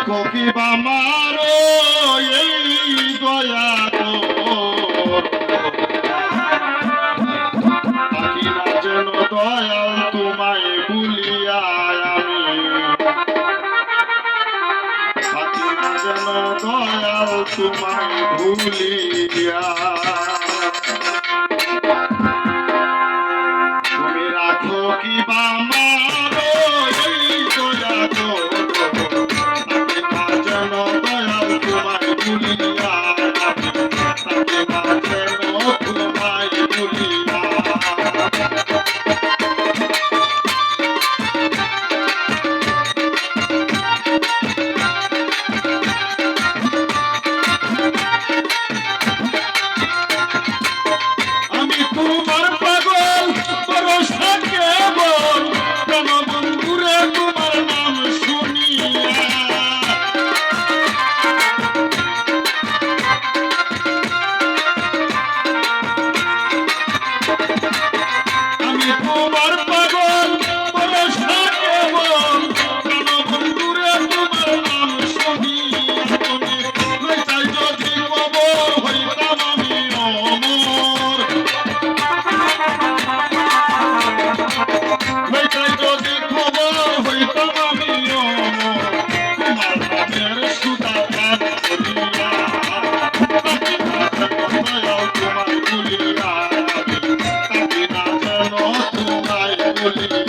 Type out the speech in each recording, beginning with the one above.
কত করব রাখো কি বামারো এই দয়া যেন দয়াল, তোমায় ভুলিয়া আমি। যেন দয়াল, তোমায় ভুলিয়া Thank you.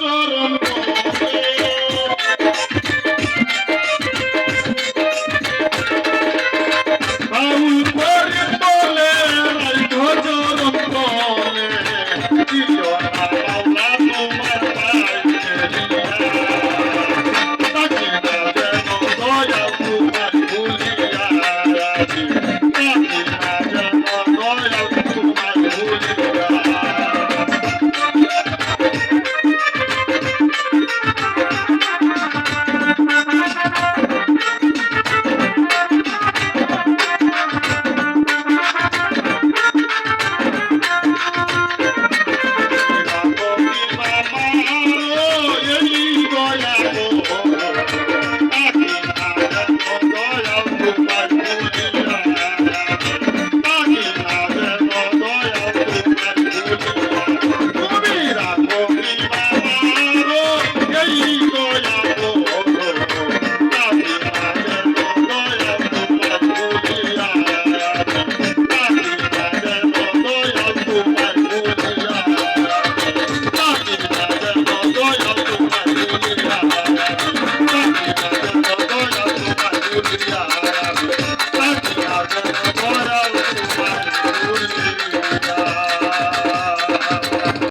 নজর